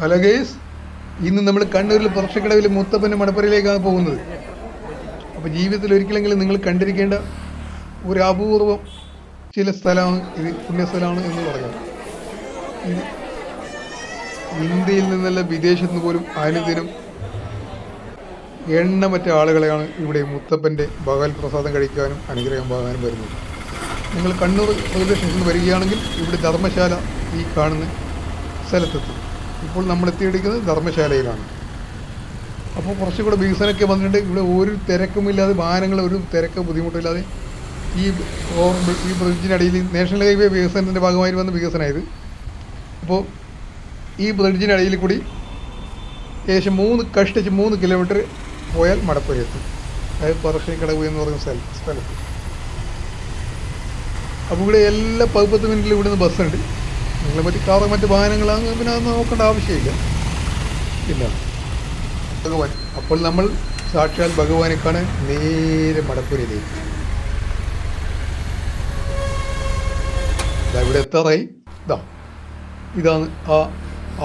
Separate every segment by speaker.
Speaker 1: Hello guys ഇന്ന് നമ്മൾ കണ്ണൂരിൽ പുറച്ചക്കടവിൽ മുത്തപ്പന്റെ മടപ്പരയിലേക്കാണ് പോകുന്നത്. അപ്പോൾ ജീവിതത്തിൽ ഒരിക്കലെങ്കിലും നിങ്ങൾ കണ്ടിരിക്കേണ്ട ഒരു അപൂർവം ചില സ്ഥലമാണ് ഇത് പുണ്യസ്ഥലമാണ് എന്ന് പറയാം ഇന്ത്യയിൽ നിന്നല്ല വിദേശത്ത് നിന്ന് പോലും അനുദിനം എണ്ണമറ്റ ആളുകളെയാണ് ഇവിടെ മുത്തപ്പന്റെ ഭഗവൽ പ്രസാദം കഴിക്കാനും അനുഗ്രഹം വാങ്ങാനും വരുന്നത്. നിങ്ങൾ കണ്ണൂർ സ്റ്റേഷനിൽ വരികയാണെങ്കിൽ ഇവിടെ ധർമ്മശാല ഈ കാണുന്ന സ്ഥലത്തെത്തും. ഇപ്പോൾ നമ്മൾ എത്തിയിരിക്കുന്നത് ധർമ്മശാലയിലാണ്. അപ്പോൾ കുറച്ചുകൂടെ വികസനമൊക്കെ വന്നിട്ടുണ്ട് ഇവിടെ ഒരു തിരക്കുമില്ലാതെ വാഹനങ്ങൾ ഒരു തിരക്ക് ബുദ്ധിമുട്ടില്ലാതെ ഈ ഈ ബ്രിഡ്ജിനടിയിൽ നാഷണൽ ഹൈവേ വികസനത്തിന്റെ ഭാഗമായി വന്ന വികസനമായത്. അപ്പോൾ ഈ ബ്രിഡ്ജിനടിയിൽ കൂടി ഏകദേശം മൂന്ന് കഷ്ടിച്ച് മൂന്ന് കിലോമീറ്റർ പോയാൽ മടപ്പുര എത്തും അതായത് പറശ്ശിനിക്കടവ് എന്ന് പറയുന്ന സ്ഥലം സ്ഥലത്ത്. അപ്പോൾ ഇവിടെ എല്ലാ പതിപ്പത്ത് മിനിറ്റിലും ഇവിടുന്ന് ബസ്സുണ്ട്. നിങ്ങളെ പറ്റി കാറ് മറ്റ് വാഹനങ്ങളാണ് പിന്നെ അത് നോക്കേണ്ട ആവശ്യമില്ല. ഇല്ല. ഭഗവാൻ. അപ്പോൾ നമ്മൾ സാക്ഷാൽ ഭഗവാനെ കാണാൻ നേരെ മടപ്പുരയിലേക്ക്. ദാ ഇവിടെ എത്താറായി. ഇതാ ഇതാണ് ആ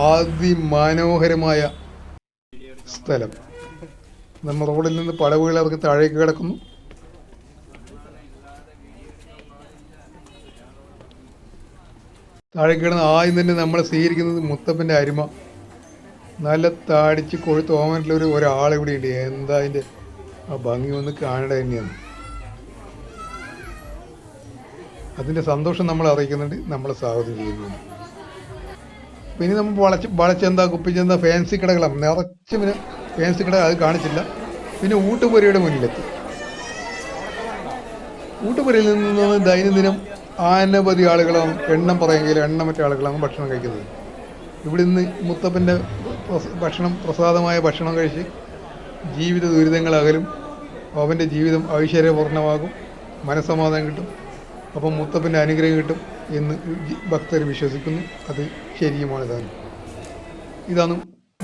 Speaker 1: അതിമനോഹരമായ സ്ഥലം. നമ്മൾ റോഡിൽ നിന്ന് പടവുകൾ ഇറക്കി താഴേക്ക് കിടക്കുന്നു. താഴേക്ക് കിടന്ന് ആദ്യം തന്നെ നമ്മൾ സ്വീകരിക്കുന്നത് മുത്തപ്പന്റെ അരുമ. നല്ല താടിച്ച് കൊഴുത്ത് ഓമനിലൊരു ഒരാൾ കൂടി ഉണ്ട്. എന്താ അതിന്റെ ആ ഭംഗി ഒന്ന് കാണേണ്ട തന്നെയാണ്. അതിന്റെ സന്തോഷം നമ്മൾ അറിയിക്കുന്നുണ്ട് നമ്മൾ സ്വാഗതം ചെയ്യുന്നുണ്ട്. പിന്നെ നമ്മൾ വളച്ച് വളച്ചെന്താ കുപ്പിച്ചെന്താ ഫാൻസി കടകളാണ് നിറച്ച് പിന്നെ ഫാൻസി കട അത് കാണിച്ചില്ല. പിന്നെ ഊട്ടുപുരയുടെ മുന്നിലെത്തി. ഊട്ടുപുരയിൽ നിന്ന് ദൈനംദിനം അനവധി ആളുകളാണ് എണ്ണം പറയുമെങ്കിൽ എണ്ണമറ്റ ആളുകളാണ് ഭക്ഷണം കഴിക്കുന്നത്. ഇവിടെ നിന്ന് മുത്തപ്പന്റെ ഭക്ഷണം പ്രസാദമായ ഭക്ഷണം കഴിച്ച് ജീവിത ദുരിതങ്ങളകലും അവന്റെ ജീവിതം ഐശ്വര്യപൂർണമാകും മനസ്സമാധാനം കിട്ടും അപ്പം മുത്തപ്പന്റെ അനുഗ്രഹം കിട്ടും എന്ന് ഭക്തർ വിശ്വസിക്കുന്നു. അത് ശരിയുമാണ് ഇതാണ് ഇതാണ്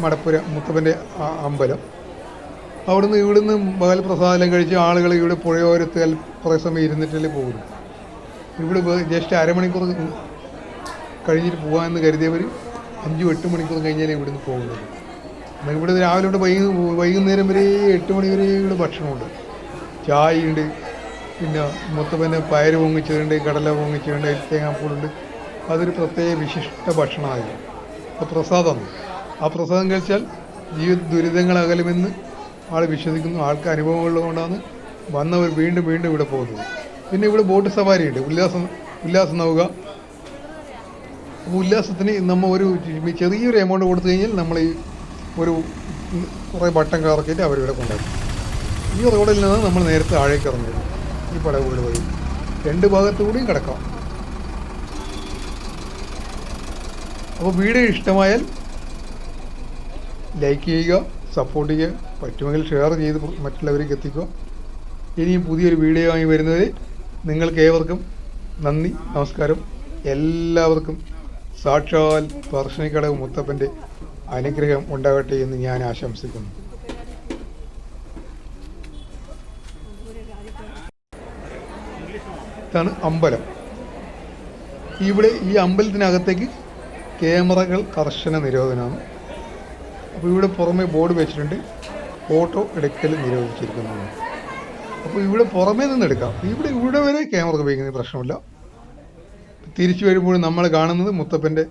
Speaker 1: മടപ്പുര മുത്തപ്പന്റെ അമ്പലം. അവിടുന്ന് ഇവിടുന്ന് പകൽ പ്രസാദം കഴിച്ച് ആളുകൾ ഇവിടെ പുഴയോരത്ത് സമയം ഇരുന്നിട്ടല്ലേ പോകുന്നു ഇവിടെ ജസ്റ്റ് അരമണിക്കൂർ കഴിഞ്ഞിട്ട് പോകാമെന്ന് കരുതിയവർ അഞ്ചും എട്ട് മണിക്കൂർ കഴിഞ്ഞാലേ ഇവിടുന്ന് പോകുന്നത്. ഇവിടെ രാവിലെ തൊട്ട് വൈകു വൈകുന്നേരം വരെ എട്ട് മണി വരെ ഇവിടെ ഭക്ഷണമുണ്ട്. ചായയുണ്ട് പിന്നെ മൊത്തം പിന്നെ പയർ പൊങ്ങിച്ചതുണ്ട് കടല പൊങ്ങിച്ചതുണ്ട് തേങ്ങാപ്പൂളുണ്ട്. അതൊരു പ്രത്യേക വിശിഷ്ട ഭക്ഷണമായിരുന്നു. അത് പ്രസാദമാണ് ആ പ്രസാദം കഴിച്ചാൽ ജീവിത ദുരിതങ്ങൾ അകലുമെന്ന് ആൾ വിശ്വസിക്കുന്നു. ആൾക്ക് അനുഭവമുള്ളതുകൊണ്ടാണ് വന്നവർ വീണ്ടും വീണ്ടും ഇവിടെ പോകുന്നത്. പിന്നെ ഇവിടെ ബോട്ട് സവാരിയുണ്ട് ഉല്ലാസം ഉല്ലാസം നൗക ഉല്ലാസത്തിന് നമ്മൾ ഒരു ചെറിയൊരു എമൗണ്ട് കൊടുത്തു കഴിഞ്ഞാൽ നമ്മൾ ഈ ഒരു കുറേ ബട്ടൺ കറക്കിയിട്ട് അവരിവിടെ കൊണ്ടുവരും. ഈ റോഡിൽ നിന്ന് നമ്മൾ നേരത്തെ താഴേക്ക് ഇറങ്ങും. ഈ പടവുകൾ വഴി രണ്ട് ഭാഗത്തുകൂടിയും കിടക്കാം. അപ്പോൾ വീഡിയോ ഇഷ്ടമായാൽ ലൈക്ക് ചെയ്യുക സപ്പോർട്ട് ചെയ്യുക. പറ്റുമെങ്കിൽ ഷെയർ ചെയ്ത് മറ്റുള്ളവരേക്ക് എത്തിക്കുക. ഇനിയും പുതിയൊരു വീഡിയോ ആയി വരുന്നത് നിങ്ങൾക്ക് ഏവർക്കും നന്ദി നമസ്കാരം. എല്ലാവർക്കും സാക്ഷാൽ പറശ്ശിനിക്കടവ് മുത്തപ്പന്റെ അനുഗ്രഹം ഉണ്ടാകട്ടെ എന്ന് ഞാൻ ആശംസിക്കുന്നു. ഇതാണ് അമ്പലം. ഇവിടെ ഈ അമ്പലത്തിനകത്തേക്ക് ക്യാമറകൾ കർശന നിരോധനമാണ്. അപ്പോൾ ഇവിടെ പുറമെ ബോർഡ് വെച്ചിട്ടുണ്ട്. ഫോട്ടോ എടുക്കൽ നിരോധിച്ചിരിക്കുന്നതാണ് അപ്പോൾ ഇവിടെ പുറമേ നിന്ന് എടുക്കാം. ഇവിടെ ഇവിടെ വരെ ക്യാമറ ഉപയോഗിക്കുന്ന പ്രശ്നമില്ല. തിരിച്ചു വരുമ്പോൾ നമ്മൾ കാണുന്നത് മുത്തപ്പന്റെ